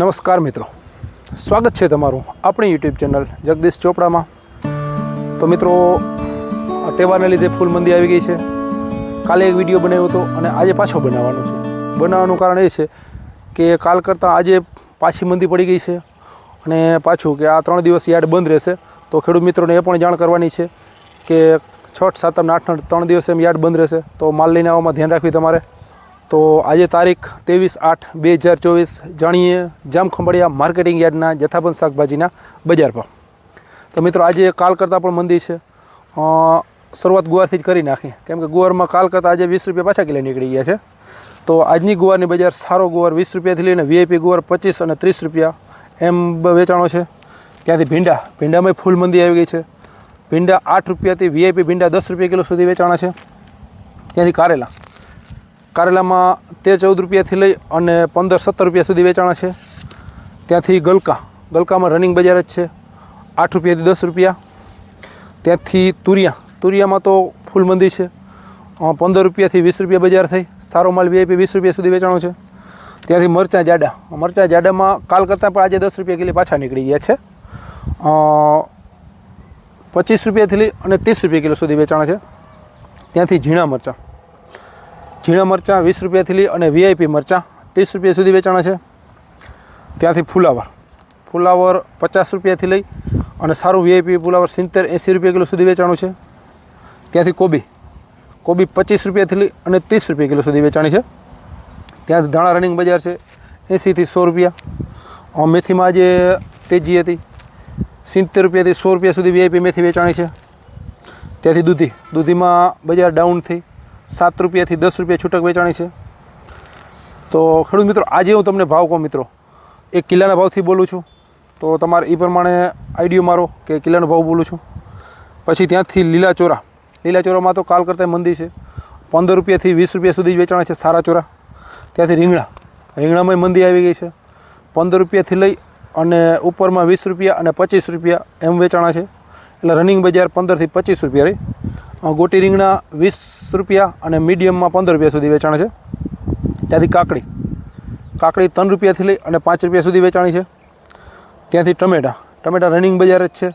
નમસ્કાર મિત્રો. સ્વાગત છે તમારું આપણી યુટ્યુબ ચેનલ જગદીશ ચોપડામાં. તો મિત્રો, આ તહેવારને લીધે ફૂલ મંદી આવી ગઈ છે. કાલે એક વીડિયો બનાવ્યો હતો અને આજે પાછો બનાવવાનો છે. બનાવવાનું કારણ એ છે કે કાલ કરતાં આજે પાછી મંદી પડી ગઈ છે અને પાછું કે આ ત્રણ દિવસ યાર્ડ બંધ રહેશે. તો ખેડૂત મિત્રોને એ પણ જાણ કરવાની છે કે છઠ સાતમ આઠ, ત્રણ દિવસ એમ યાર્ડ બંધ રહેશે. તો માલ લઈને આવવામાં ધ્યાન રાખવી તમારે. તો આજે તારીખ ત્રેવીસ આઠ બે હજાર ચોવીસ જાણીએ જામખંભાળિયા માર્કેટિંગ યાર્ડના જથ્થાબંધ શાકભાજીના બજાર ભાવ. તો મિત્રો આજે કાલ કરતાં પણ મંદી છે. શરૂઆત ગુવારથી જ કરી નાખી. કેમ કે ગુવારમાં કાલ કરતાં આજે વીસ રૂપિયા પાછા કિલો નીકળી ગયા છે. તો આજની ગુવારની બજાર સારો ગુવાર વીસ રૂપિયાથી લઈને વીઆઈપી ગુવાર પચીસ અને ત્રીસ રૂપિયા એમ વેચાણો છે. ત્યાંથી ભીંડા. ભીંડામાં ફૂલ મંદી આવી ગઈ છે. ભીંડા આઠ રૂપિયાથી વીઆઈપી ભીંડા દસ રૂપિયા કિલો સુધી વેચાણા છે. ત્યાંથી કારેલા. કારેલામાં તેર ચૌદ રૂપિયાથી લઈ અને પંદર સત્તર રૂપિયા સુધી વેચાણા છે. ત્યાંથી ગલકા, ગલકામાં રનિંગ બજાર જ છે. આઠ રૂપિયાથી દસ રૂપિયા. ત્યાંથી તુરિયા, તુરિયામાં તો ફૂલ મંદી છે પંદર રૂપિયાથી વીસ રૂપિયા બજાર થઈ. સારો માલ વીઆઈપી વીસ રૂપિયા સુધી વેચાણો છે. ત્યાંથી મરચાં જાડા, મરચાં જાડામાં કાલ કરતાં પણ આજે દસ રૂપિયા કિલો પાછા નીકળી ગયા છે. પચીસ રૂપિયાથી લઈ અને ત્રીસ રૂપિયા કિલો સુધી વેચાણ છે. ત્યાંથી ઝીણા મરચાં. ઝીણા મરચાં વીસ રૂપિયાથી લઈ અને વીઆઈપી મરચાં ત્રીસ રૂપિયા સુધી વેચાણા છે. ત્યાંથી ફુલાવર. ફુલાવર પચાસ રૂપિયાથી લઈ અને સારું વીઆઈપી ફુલાવર સિત્તેર, એંસી રૂપિયા કિલો સુધી વેચાણું છે. ત્યાંથી કોબી. કોબી પચીસ રૂપિયાથી લઈ અને ત્રીસ રૂપિયા કિલો સુધી વેચાણી છે. ત્યાંથી ધાણા રનિંગ બજાર છે, એંસીથી સો રૂપિયા. મેથીમાં જે તેજી હતી, સિત્તેર રૂપિયાથી સો રૂપિયા સુધી વીઆઈપી મેથી વેચાણી છે. ત્યાંથી દૂધી. દૂધીમાં બજાર ડાઉન થઈ. સાત રૂપિયાથી દસ રૂપિયા છૂટક વેચાણી છે. તો ખેડૂત મિત્રો, આજે હું તમને ભાવ કહું મિત્રો. એક કિલ્લાના ભાવથી બોલું છું. તો તમારે એ પ્રમાણે આઈડિયો મારો કે કિલ્લાનો ભાવ બોલું છું. પછી ત્યાંથી લીલા ચોરા. લીલા ચોરામાં તો કાલ કરતાં મંદી છે. પંદર રૂપિયાથી વીસ રૂપિયા સુધી વેચાણ છે સારા ચોરા. ત્યાંથી રીંગણા. રીંગણામાં મંદી આવી ગઈ છે. પંદર રૂપિયાથી લઈ અને ઉપરમાં વીસ રૂપિયા અને પચીસ રૂપિયા એમ વેચાણા છે. એટલે રનિંગ બજાર પંદરથી પચીસ રૂપિયા રહી ગોટી રીંગણા વીસ રૂપિયા અને મીડિયમમાં પંદર રૂપિયા સુધી વેચાણ છે. ત્યાંથી કાકડી. કાકડી ત્રણ રૂપિયાથી લઈ અને પાંચ રૂપિયા સુધી વેચાણી છે. ત્યાંથી ટમેટા. ટમેટા રનિંગ બજાર જ છે.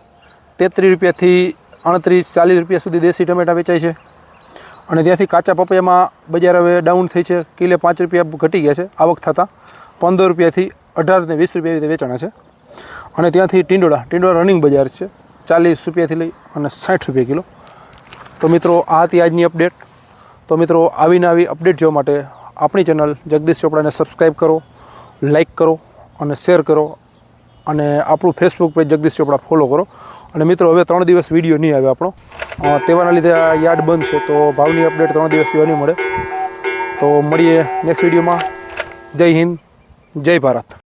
તેત્રીસ રૂપિયાથી અડત્રીસ ચાલીસ રૂપિયા સુધી દેશી ટમેટા વેચાય છે. અને ત્યાંથી કાચા પપૈયામાં બજાર હવે ડાઉન થઈ છે. કિલે પાંચ રૂપિયા ઘટી ગયા છે. આવક થતાં પંદર રૂપિયાથી અઢાર ને વીસ રૂપિયા રીતે વેચાણા છે. અને ત્યાંથી ટીંડોળા. ટીંડોળા રનિંગ બજાર છે. ચાલીસ રૂપિયાથી લઈ અને સાઠ રૂપિયા કિલો. તો મિત્રો, આ હતી આજની અપડેટ તો મિત્રો, આવી અપડેટ જોવા માટે આપણી ચેનલ જગદીશ ચોપડાને સબસ્ક્રાઈબ કરો લાઇક કરો અને શેર કરો અને આપણું ફેસબુક પેજ જગદીશ ચોપડા ફોલો કરો. અને મિત્રો, હવે ત્રણ દિવસ વીડિયો નહીં આવે આપણો. તેવાના લીધે આ યાર્ડ બંધ છે, તો ભાવની અપડેટ ત્રણ દિવસ જોવા નહીં મળે. તો મળીએ નેક્સ્ટ વિડીયોમાં જય હિન્દ, જય ભારત.